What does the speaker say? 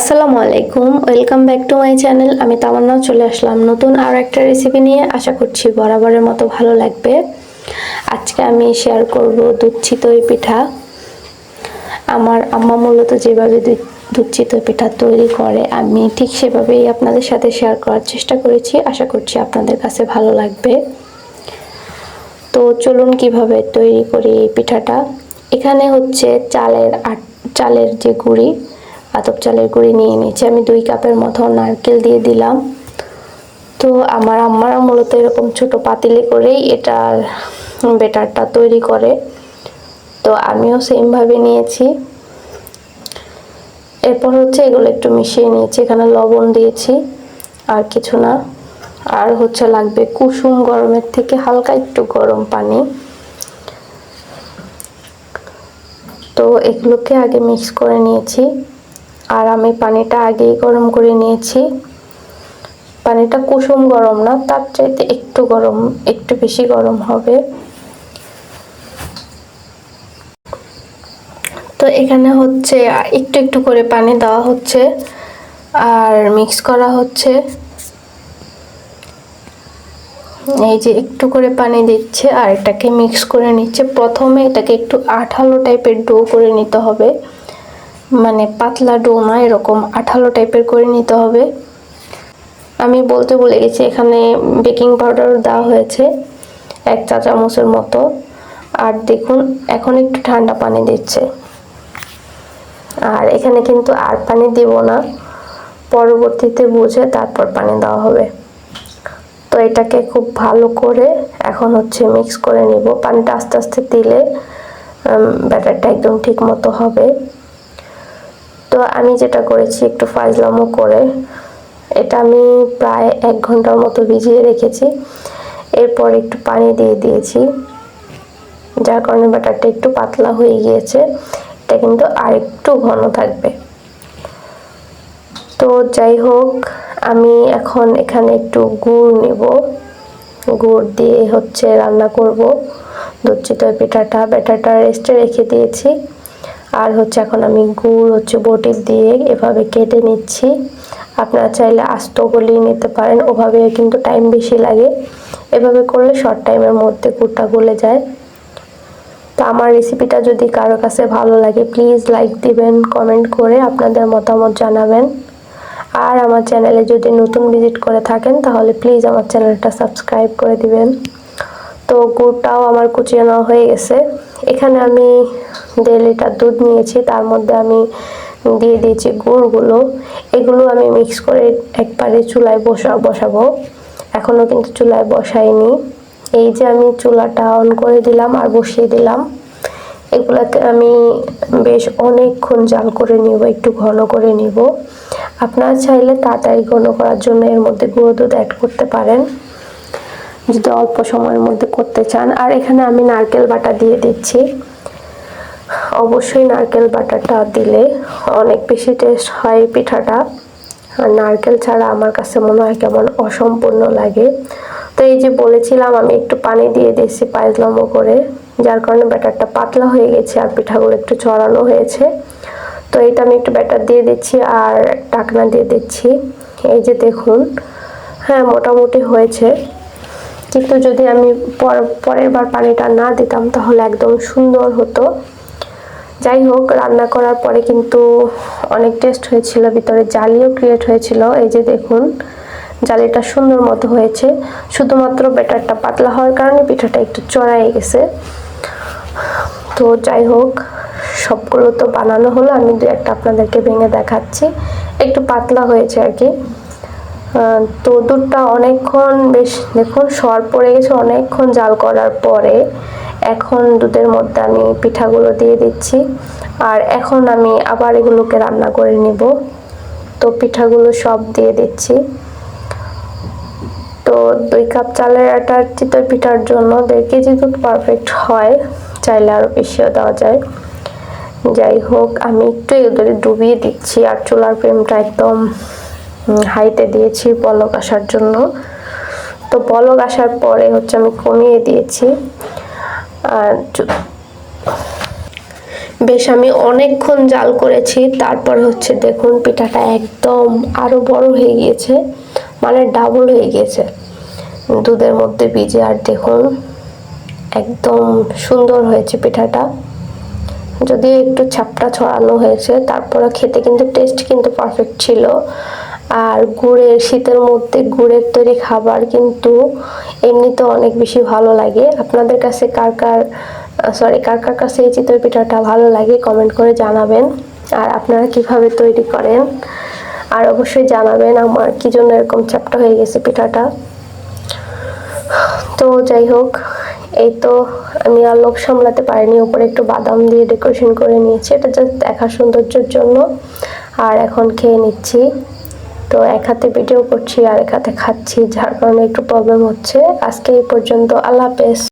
আসসালামু আলাইকুম, welcome back to my channel. আমি তামান্নাও চলে আসলাম নতুন আর একটা রেসিপি নিয়ে। আশা করছি বরাবরের মতো ভালো লাগবে। আজকে আমি শেয়ার করব দুধ চিতই পিঠা। আমার আম্মা মূলত যেভাবে দুধ পিঠা তৈরি করে, আমি ঠিক সেভাবেই আপনাদের সাথে শেয়ার করার চেষ্টা করেছি। আশা করছি আপনাদের কাছে ভালো লাগবে। তো চলুন কীভাবে তৈরি করি এই পিঠাটা। এখানে হচ্ছে চালের আট, চালের যে গুঁড়ি আতপ চালের গুঁড়ি নিয়ে নিয়েছি। আমি দুই কাপের মতো নারকেল দিয়ে দিলাম। তো আমার আম্মারা মূলত এরকম ছোট পাতিলে করেই এটার বেটারটা তৈরি করে। তো আমিও সেমভাবে নিয়েছি। এরপর হচ্ছে এগুলো একটু মিশিয়ে নিয়েছি। এখানে লবণ দিয়েছি, আর কিছু না। আর হচ্ছে লাগবে কুসুম গরমের থেকে হালকা একটু গরম পানি। তো এগুলোকে আগে মিক্স করে নিয়েছি। আর আমি পানিটা আগেই গরম করে নিয়েছি। পানিটা কুসুম গরম না, তার চাইতে একটু গরম, একটু বেশি গরম হবে। তো এখানে হচ্ছে, একটু একটু করে পানি দেওয়া হচ্ছে আর মিক্স করা হচ্ছে। এই যে একটু করে পানি দিচ্ছে আর এটাকে মিক্স করে নিচ্ছে। প্রথমে এটাকে একটু আঠালো টাইপের ডো করে নিতে হবে। মানে পাতলা ডো না, এরকম আঠালো টাইপের করে নিতে হবে। আমি বলতে বলে গেছি, এখানে বেকিং পাউডার দেওয়া হয়েছে, এক চা চামচের মতো। আর দেখুন, এখন একটু ঠান্ডা পানি দিচ্ছে। আর এখানে কিন্তু আর পানি দিব না, পরবর্তীতে বুঝে তারপর পানি দেওয়া হবে। তো এটাকে খুব ভালো করে এখন হচ্ছে মিক্স করে নিব। পানিটা আস্তে আস্তে দিলে ব্যাটারটা একদম ঠিক মতো হবে। তো আমি যেটা করেছি একটু ফাজলামো করে, এটা আমি প্রায় এক ঘণ্টার মতো ভিজিয়ে রেখেছি। এরপর একটু পানি দিয়ে দিয়েছি, যার কারণে ব্যাটারটা একটু পাতলা হয়ে গিয়েছে। এটা কিন্তু আর একটু ঘন থাকবে। তো যাই হোক, আমি এখন এখানে একটু গুড় নেব। গুড় দিয়ে হচ্ছে রান্না করব। চিতই পিঠাটা ব্যাটারটা রেস্টে রেখে দিয়েছি। আর হচ্ছে এখন আমি গুড় হচ্ছে বটি দিয়ে এভাবে কেটে নিচ্ছি। আপনারা চাইলে আস্ত গলিয়ে নিতে পারেন, ওভাবে কিন্তু টাইম বেশি লাগে। এভাবে করলে শর্ট টাইমের মধ্যে গুড়টা গলে যায়। তো আমার রেসিপিটা যদি কারও কাছে ভালো লাগে প্লিজ লাইক দিবেন কমেন্ট করে আপনাদের মতামত জানাবেন। আর আমার চ্যানেলে যদি নতুন ভিজিট করে থাকেন, তাহলে প্লিজ আমার চ্যানেলটা সাবস্ক্রাইব করে দিবেন। তো গুড়টাও আমার কুচিয়ে নেওয়া হয়ে গেছে। এখানে আমি দেড় লিটার দুধ নিয়েছি, তার মধ্যে আমি দিয়ে দিয়েছি গুড়গুলো। এগুলো আমি মিক্স করে একবারে চুলায় বসা বসাবো। এখনও কিন্তু চুলায় বসাইনি। এই যে আমি চুলাটা অন করে দিলাম আর বসিয়ে দিলাম। এগুলাকে আমি বেশ অনেকক্ষণ জাল করে নিব, একটু ঘন করে নিব। আপনারা চাইলে তাড়াতাড়ি ঘন করার জন্য এর মধ্যে গুঁড়ো দুধ অ্যাড করতে পারেন। যদি অল্প সময়ের মধ্যে করতে চান। আর এখানে আমি নারকেল বাটা দিয়ে দিচ্ছি। অবশ্যই নারকেল বাটাটা দিলে অনেক বেশি টেস্ট হয় পিঠাটা। আর নারকেল ছাড়া আমার কাছে মনে হয় কেমন অসম্পূর্ণ লাগে। তো এই যে বলেছিলাম, আমি একটু পানি দিয়ে দিয়েছি পায়জলামো করে। যার কারণে ব্যাটারটা পাতলা হয়ে গেছে আর পিঠাগুলো একটু চড়ানো হয়েছে। তো এটা আমি একটু ব্যাটার দিয়ে দিচ্ছি আর টাকনা দিয়ে দিচ্ছি। এই যে দেখুন হ্যাঁ মোটামুটি হয়েছে। কিন্তু যদি আমি পরের বার পানিটা না দিতাম তাহলে একদম সুন্দর হতো। যাই হোক, রান্না করার পরে কিন্তু অনেক টেস্ট হয়েছিল, ভিতরে জালিও ক্রিয়েট হয়েছিল। এই যে দেখুন, জালিটা সুন্দর মতো হয়েছে। শুধুমাত্র ব্যাটারটা পাতলা হওয়ার কারণে পিঠাটা একটু চড়াই গেছে। তো যাই হোক, সবগুলো তো বানানো হলো। আমি দু একটা আপনাদেরকে ভেঙে দেখাচ্ছি। একটু পাতলা হয়েছে আর কি। তো দুধটা অনেকক্ষণ বেশ, দেখুন সর পড়ে গেছে, অনেকক্ষণ জাল করার পরে এখন দুধের মধ্যে আমি পিঠাগুলো দিয়ে দিচ্ছি। আর এখন আমি আবার এগুলোকে রান্না করে নিব। তো পিঠাগুলো সব দিয়ে দিচ্ছি। তো দুই কাপ চালের আটার চিতই পিঠার জন্য দেড় কেজি দুধ পারফেক্ট হয়, চাইলে আরও বেশিও দেওয়া যায়। যাই হোক, আমি একটু এদের ডুবিয়ে দিচ্ছি আর চুলার ফ্লেমটা একদম হাইতে দিয়েছি পলক আসার জন্য। তো পলক আসার পরে হচ্ছে আমি কমিয়ে দিয়েছি। আর বেশ আমি অনেকক্ষণ জাল করেছি, তারপর হচ্ছে দেখুন পিঠাটা একদম আরও বড় হয়ে গিয়েছে মানে ডাবল হয়ে গিয়েছে। দুধের মধ্যে ভিজে, আর দেখুন একদম সুন্দর হয়েছে পিঠাটা। যদিও একটু ছাপটা ছড়ানো হয়েছে, তারপরে খেতে কিন্তু টেস্ট কিন্তু পারফেক্ট ছিল। আর গুড়ের শীতের মধ্যে গুড়ের তৈরি খাবার কিন্তু এমনিতে অনেক বেশি ভালো লাগে। আপনাদের কাছে কার কার সরি কার কার কাছে এই চিতই পিঠাটা ভালো লাগে কমেন্ট করে জানাবেন। আর আপনারা কীভাবে তৈরি করেন? আর অবশ্যই জানাবেন আমার কি জন্য এরকম চ্যাপটা হয়ে গেছে পিঠাটা। তো যাই হোক, এই তো আমি আর লোক সামলাতে পারিনি, উপরে একটু বাদাম দিয়ে ডেকোরেশন করে নিয়েছি। এটা জাস্ট দেখা সৌন্দর্যের জন্য। আর এখন খেয়ে নিচ্ছি। তো এক হাতে ভিডিও করছি আর এক হাতে খাচ্ছি, যার কারণে একটু প্রবলেম হচ্ছে। আজকে এই পর্যন্ত, আল্লাহ হাফেজ।